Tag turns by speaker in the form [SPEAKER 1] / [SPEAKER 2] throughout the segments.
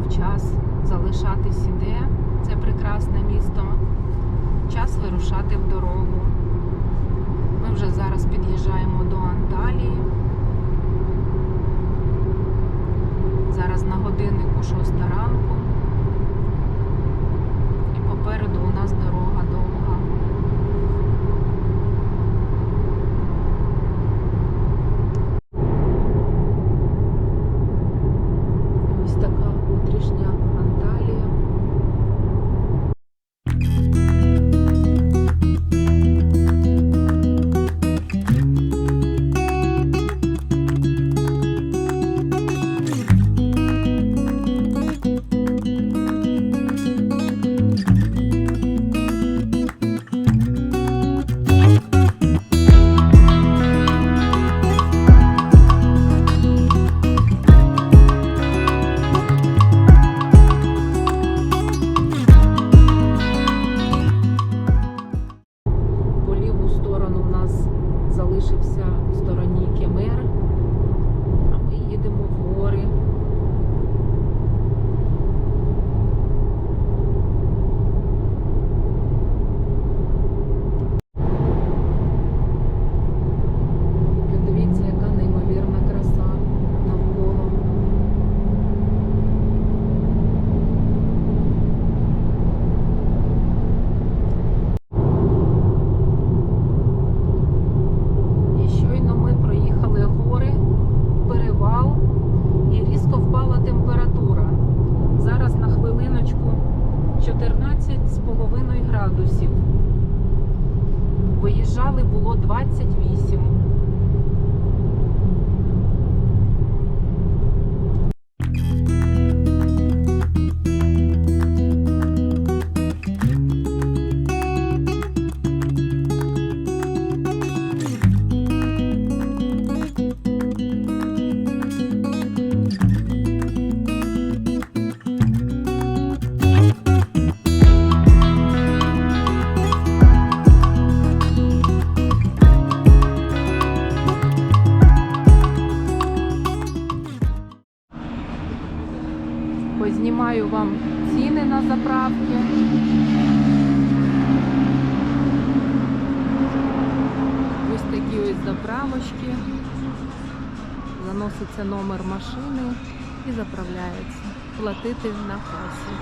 [SPEAKER 1] Настав час залишатись іде, це прекрасне місто. Час вирушати в дорогу. Ми вже зараз під'їжджаємо до Анталії. Зараз на годиннику 6 ранку. І попереду у нас дорога Познімаю вам ціни на заправки. Ось такі ось заправочки. Заноситься номер машини і заправляється. Платити на касі.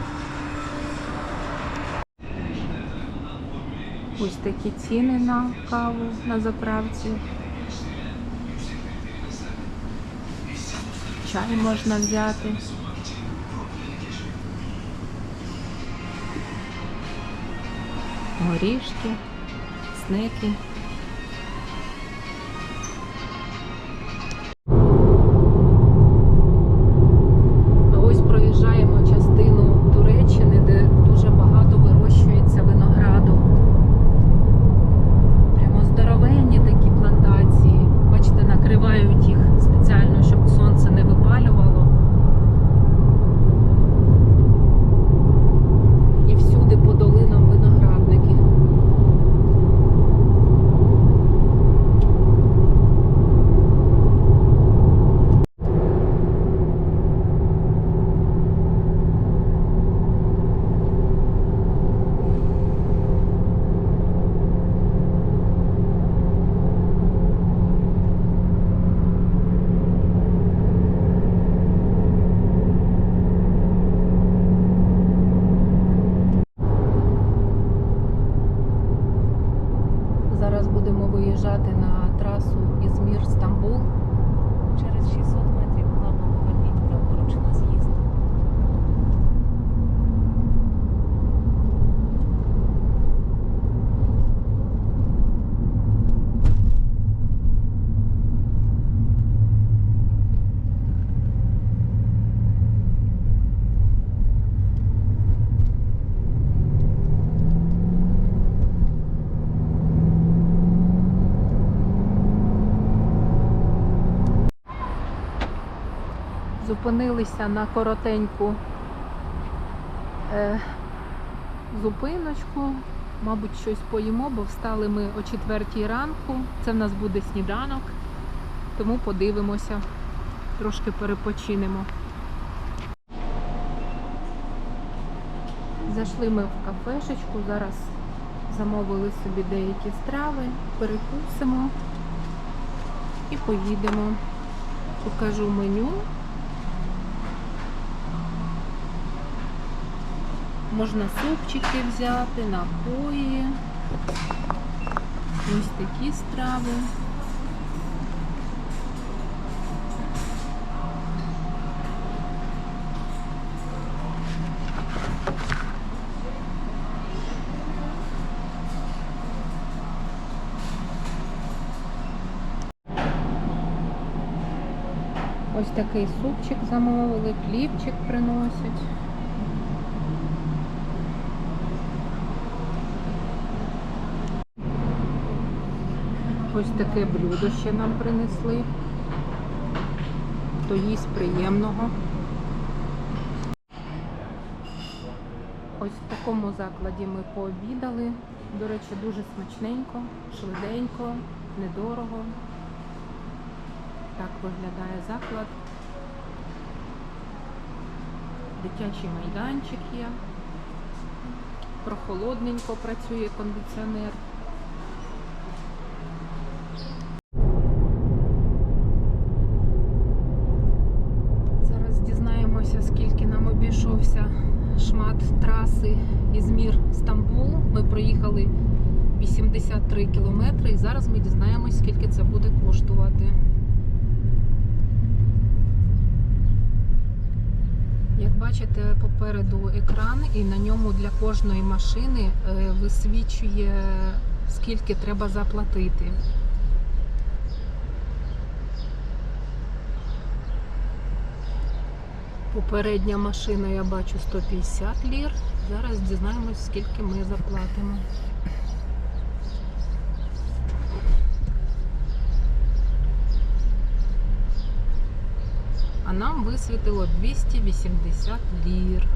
[SPEAKER 1] Ось такі ціни на каву на заправці. Чай можна взяти. Горішки, снеки. Зупинилися на коротеньку е, зупиночку. Мабуть, щось поїмо, бо встали ми о четвертій ранку. Це в нас буде сніданок, тому подивимося, трошки перепочинемо. Зайшли ми в кафешечку, зараз замовили собі деякі страви, перекусимо і поїдемо. Покажу меню. Можна супчики взяти, напої. Ось такі страви. Ось такий супчик замовили, хлібчик приносять. Ось таке блюдо ще нам принесли. То їсть приємного. Ось в такому закладі ми пообідали. До речі, дуже смачненько, швиденько, недорого. Так виглядає заклад. Дитячий майданчик є. Прохолодненько працює кондиціонер. Зараз дізнаємося, скільки нам обійшовся шмат траси Ізмір Стамбул. Ми проїхали 83 кілометри і зараз ми дізнаємось, скільки це буде коштувати. Як бачите, попереду екран, і на ньому для кожної машини е, висвічує, скільки треба заплатити. Попередня машина, я бачу 150 лір. Зараз дізнаємось, скільки ми заплатимо. А нам висвітило 280 лір.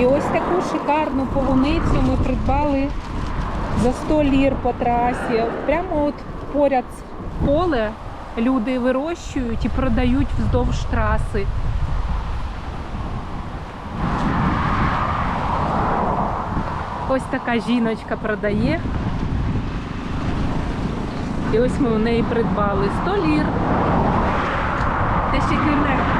[SPEAKER 1] І ось таку шикарну полуницю ми придбали за 100 лір по трасі. Прямо от поряд поле люди вирощують і продають вздовж траси. Ось така жіночка продає. І ось ми у неї придбали 100 лір. Teşekkürler.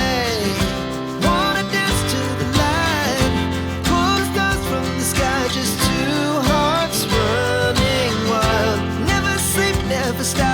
[SPEAKER 2] the sky.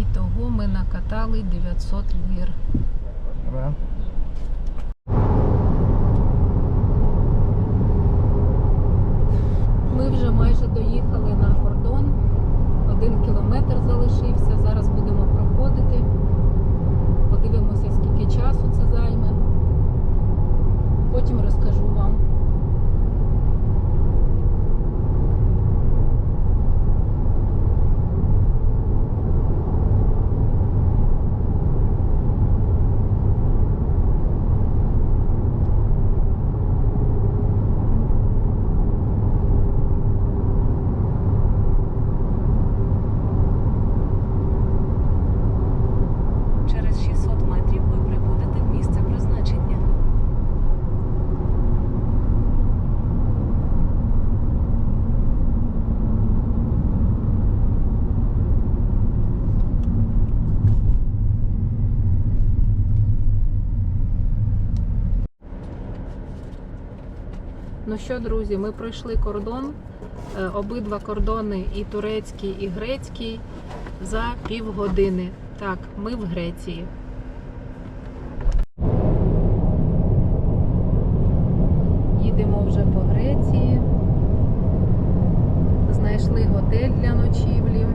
[SPEAKER 1] І того ми накатали 900 лір. Ми вже майже доїхали на кордон. Один кілометр залишився. Зараз будемо проходити. Подивимося, скільки часу це займе. Потім розкажу вам. Що, друзі, ми пройшли кордон. Е, Обидва кордони, і турецький, і грецький, за півгодини. Так, ми в Греції. Їдемо вже по Греції. Знайшли готель для ночівлі.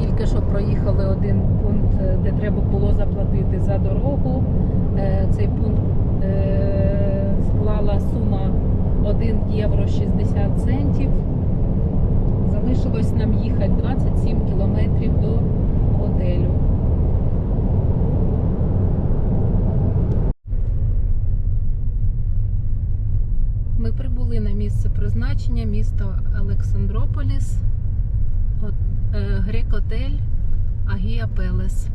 [SPEAKER 1] Тільки що проїхали один пункт, е, де треба було заплатити за дорогу. Е, Цей пункт склала сума 1 євро 60 центів. Залишилось нам їхати 27 кілометрів до готелю. Ми прибули на місце призначення, місто Олександрополіс, е, Грек-отель Агія Пелес.